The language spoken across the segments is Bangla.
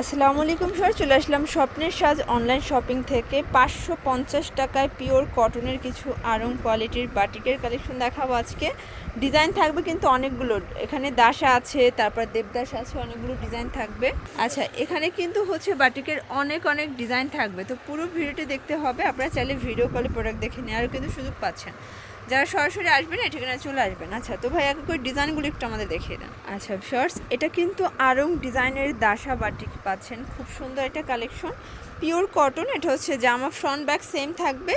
আসসালামু আলাইকুম স্যার, চলে আসলাম স্বপ্নের সাজ অনলাইন শপিং থেকে। পাঁচশো পঞ্চাশ টাকায় পিওর কটনের কিছু আরং কোয়ালিটির বাটিকের কালেকশন দেখাবো আজকে। ডিজাইন থাকবে কিন্তু অনেকগুলো, এখানে দাসা আছে, তারপর দেবদাস আছে, অনেকগুলো ডিজাইন থাকবে। আচ্ছা এখানে কিন্তু হচ্ছে বাটিকের অনেক অনেক ডিজাইন থাকবে। তো পুরো ভিডিওটি দেখতে হবে, আপনারা চাইলে ভিডিও কলে প্রোডাক্ট দেখে নেওয়ারও কিন্তু সুযোগ পাচ্ছেন। যারা সরাসরি আসবেন এই ঠিকানায় চলে আসবেন আচ্ছা তো ভাই আগে করে ডিজাইনগুলো একটু আমাদের দেখিয়ে দেন। আচ্ছা শর্টস এটা কিন্তু আরং ডিজাইনের দাসা বাটিক পাচ্ছেন। খুব সুন্দর একটা কালেকশন পিওর কটন এটা হচ্ছে জামা ফ্রন্ট ব্যাক সেম থাকবে।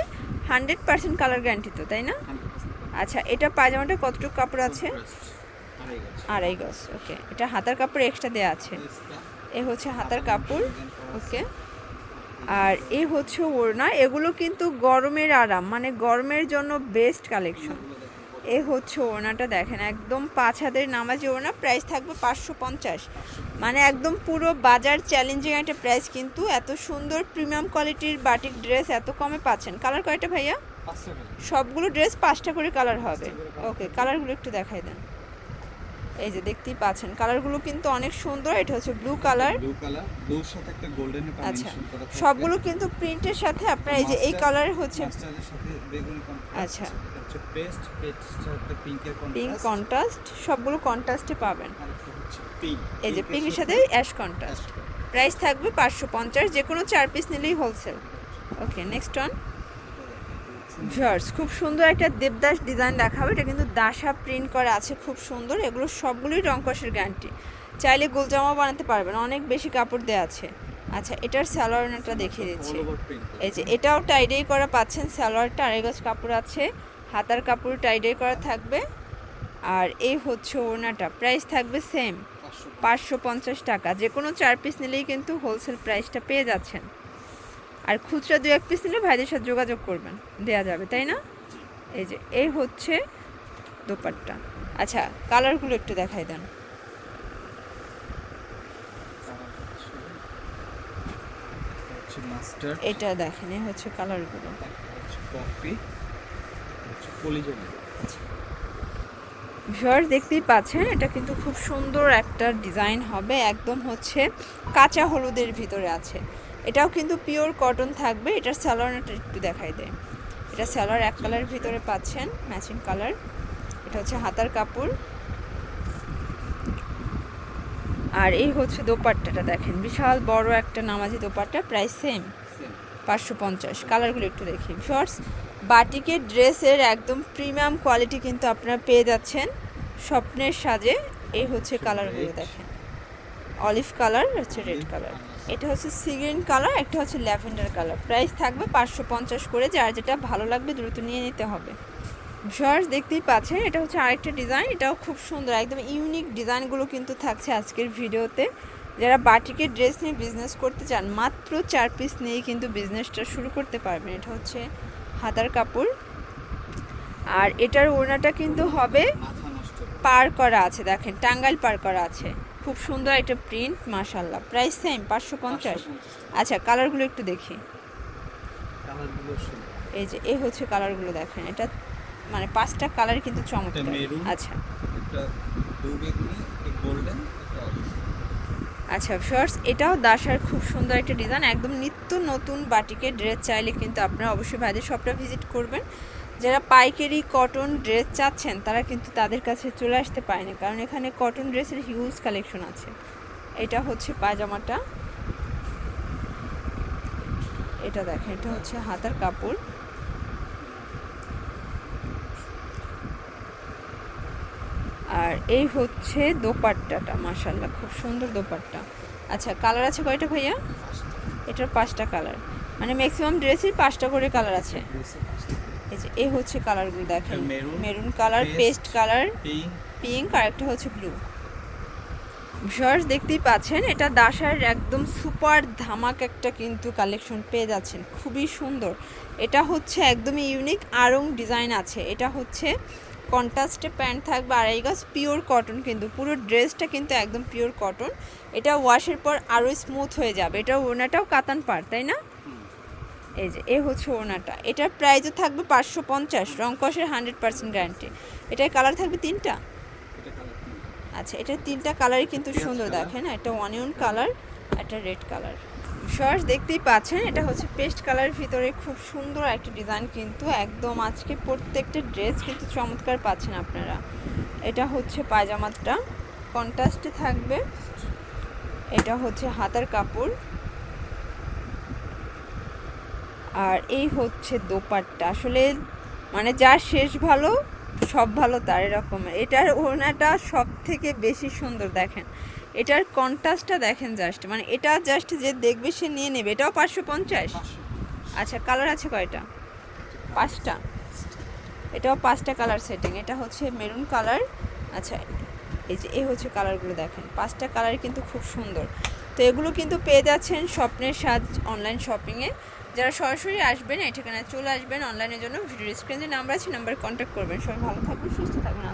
হান্ড্রেড পার্সেন্ট কালার গ্যারান্টি তো তাই না? আচ্ছা এটা পায়জামাটা কতটুকু কাপড় আছে? আড়াই গজ। ওকে এটা হাতার কাপড় এক্সট্রা দেওয়া আছে। এ হচ্ছে হাতার কাপড় ওকে আর এ হচ্ছে ওড়না। এগুলো কিন্তু গরমের আরাম মানে গরমের জন্য বেস্ট কালেকশন এ হচ্ছে ওড়নাটা দেখেন একদম পাঁচ হাতের নামাজি ওড়না প্রাইস থাকবে পাঁচশো পঞ্চাশ। মানে একদম পুরো বাজার চ্যালেঞ্জিং একটা প্রাইস কিন্তু এত সুন্দর প্রিমিয়াম কোয়ালিটির বাটিক ড্রেস এত কমে পাচ্ছেন। কালার কয়টা ভাইয়া? সবগুলো ড্রেস পাঁচটা করে কালার হবে। ওকে কালারগুলো একটু দেখাই দেন। এই যে দেখতেই পাচ্ছেন কালারগুলো কিন্তু অনেক সুন্দর এটা হচ্ছে ব্লু কালার ব্লু কালার ব্লুর সাথে একটা গোল্ডেন আচ্ছা সবগুলো কিন্তু প্রিন্টের সাথে আপনার এই যে এই কালার হচ্ছে মাস্টারের সাথে বেগুনি কন্ট্রাস্ট আচ্ছা। পিঙ্ক কন্ট্রাস্ট কন্ট্রাস্ট সবগুলো কন্ট্রাস্টে পাবেন। এই যে পিঙ্কের সাথে অ্যাশ কন্ট্রাস্ট প্রাইস থাকবে পাঁচশো পঞ্চাশ যে কোনো চার পিস নিলেই wholesale okay next one viewers খুব সুন্দর একটা দেবদাস ডিজাইন দেখাবে। এটা কিন্তু দাসা প্রিন্ট করা আছে খুব সুন্দর। এগুলো সবগুলোই রং কষের গ্যারান্টি চাইলে গোলজামা বানাতে পারবেন অনেক বেশি কাপড় দেওয়া আছে। আচ্ছা এটার স্যালোয়ারটা দেখিয়ে দিচ্ছি। এই যে এটাও টাইডাই করা পাচ্ছেন সালোয়ারটা আড়াই গজ কাপড় আছে। হাতার কাপড় টাইডাই করা থাকবে। আর এই হচ্ছে ওড়নাটা প্রাইস থাকবে সেম পাঁচশো পঞ্চাশ। টাকা। যে কোনো চার পিস নিলেই কিন্তু হোলসেল প্রাইসটা পেয়ে যাচ্ছেন। আর খুচরা দু এক পিস নিলে ভাইদের সাথে যোগাযোগ করবেন, দেয়া যাবে, তাই না? এই যে, এই হচ্ছে দোপাট্টা। আচ্ছা কালারগুলো একটু দেখাই দেন। এটা দেখেন, এই হচ্ছে কালারগুলো। ভিউয়ার্স দেখতেই পাচ্ছেন, এটা কিন্তু খুব সুন্দর একটা ডিজাইন হবে, একদম হচ্ছে কাঁচা হলুদের ভিতরে আছে। এটাও কিন্তু পিওর কটন থাকবে। এটার স্যালোয়ারটা একটু দেখাই দেয় এটা স্যালোয়ার এক কালারের ভিতরে পাচ্ছেন ম্যাচিং কালার এটা হচ্ছে হাতার কাপড়। আর এই হচ্ছে দোপাট্টাটা দেখেন। বিশাল বড় একটা নামাজি দোপাট্টা প্রায় সেম পাঁচশো পঞ্চাশ। কালারগুলো একটু দেখি। শর্টস বাটিকের ড্রেসের একদম প্রিমিয়াম কোয়ালিটি কিন্তু আপনারা পেয়ে যাচ্ছেন স্বপ্নের সাজে। এই হচ্ছে কালারগুলো দেখেন। অলিভ কালার হচ্ছে রেড কালার এটা হচ্ছে সিগ্রিন কালার, একটা হচ্ছে ল্যাভেন্ডার কালার। প্রাইস থাকবে পাঁচশো পঞ্চাশ করে, যার যেটা ভালো লাগবে দ্রুত নিয়ে নিতে হবে। শর্টস দেখতেই পাচ্ছেন, এটা হচ্ছে আরেকটা ডিজাইন এটাও খুব সুন্দর, একদম ইউনিক ডিজাইনগুলো কিন্তু থাকছে আজকের ভিডিওতে। যারা বাটিকের ড্রেস নিয়ে বিজনেস করতে চান, মাত্র চার পিস নিয়েই কিন্তু বিজনেসটা শুরু করতে পারবেন। এটা হচ্ছে হাতার কাপড়। আর এটার ওড়নাটা কিন্তু হবে পার করা আছে, দেখেন, টাঙ্গাইল পার করা আছে। খুব সুন্দর একটা প্রিন্ট মাশাল্লাহ প্রাইস সেম পাঁচশো পঞ্চাশ। আচ্ছা কালারগুলো একটু দেখি। এই যে এই হচ্ছে কালারগুলো দেখেন। এটা মানে পাঁচটা কালার কিন্তু চমৎকার। আচ্ছা। আচ্ছা শর্টস এটাও দাসার খুব সুন্দর একটা ডিজাইন একদম নিত্য নতুন বাটিকের ড্রেস চাইলে কিন্তু আপনারা অবশ্যই ভাইদের শপটা ভিজিট করবেন। যারা পাইকারি কটন ড্রেস চাচ্ছেন, তারা কিন্তু তাদের কাছে চলে আসতে পারেনি। কারণ এখানে কটন ড্রেসের হিউজ কালেকশন আছে। এটা হচ্ছে পায়জামাটা। এটা দেখেন, এটা হচ্ছে হাতার কাপড়। আর এই হচ্ছে দোপাট্টাটা মাশাল্লাহ খুব সুন্দর দোপাট্টা। আচ্ছা কালার আছে কয়টা ভাইয়া? এটার পাঁচটা কালার মানে ম্যাক্সিমাম ড্রেসের পাঁচটা করে কালার আছে। এই যে এই হচ্ছে কালারগুলো দেখেন। Maroon, colour paste, colour pink. Pink আর একটা হচ্ছে ব্লু। ভিউয়ার্স দেখতেই পাচ্ছেন এটা দাসার একদম সুপার ধামাক একটা কিন্তু কালেকশন পেয়ে যাচ্ছেন। খুবই সুন্দর। এটা হচ্ছে একদমই ইউনিক আরং ডিজাইন আছে। এটা হচ্ছে কন্ট্রাস্টে প্যান্ট থাকবে আড়াই গাছ পিওর কটন কিন্তু। পুরো ড্রেসটা কিন্তু একদম পিওর কটন। এটা ওয়াশের পর আরও স্মুথ হয়ে যাবে। এটা ওনাটাও কাতান পার তাই না? এই যে এ হচ্ছে ওনাটা এটার প্রাইসও থাকবে পাঁচশো পঞ্চাশ রং কষের হান্ড্রেড পার্সেন্ট গ্যারান্টি এটার কালার থাকবে তিনটা? আচ্ছা এটা তিনটা কালারই কিন্তু সুন্দর। দেখেন একটা অনিয়ন কালার একটা রেড কালার সস দেখতেই পাচ্ছেন এটা হচ্ছে পেস্ট কালার ভিতরে খুব সুন্দর একটা ডিজাইন কিন্তু একদম আজকে প্রত্যেকটা ড্রেস কিন্তু চমৎকার পাচ্ছেন আপনারা। এটা হচ্ছে পায়জামাটা কন্ট্রাস্টে থাকবে। এটা হচ্ছে হাতার কাপড়। আর এই হচ্ছে দোপাট্টা। আসলে মানে যার শেষ ভালো সব ভালো তার এরকম। এটার ওড়নাটা সব থেকে বেশি সুন্দর দেখেন। এটার কন্ট্রাস্টটা দেখেন জাস্ট মানে এটা জাস্ট যে দেখবে সে নিয়ে নেবে। এটাও পাঁচশো পঞ্চাশ? আচ্ছা কালার আছে কয়টা? পাঁচটা। এটাও পাঁচটা কালার সেটিং এটা হচ্ছে মেরুন কালার আচ্ছা এই যে এই হচ্ছে কালারগুলো দেখেন। পাঁচটা কালার কিন্তু খুব সুন্দর। তো এগুলো কিন্তু পেয়ে যাচ্ছেন স্বপ্নের সাজ অনলাইন শপিংয়ে যারা সরাসরি আসবেন এই ঠিকানায় চলে আসবেন অনলাইনের জন্য ভিডিও স্ক্রিনে নাম্বার আছে নাম্বার কন্ট্যাক্ট করবেন। সবাই ভালো থাকবেন, সুস্থ থাকবেন।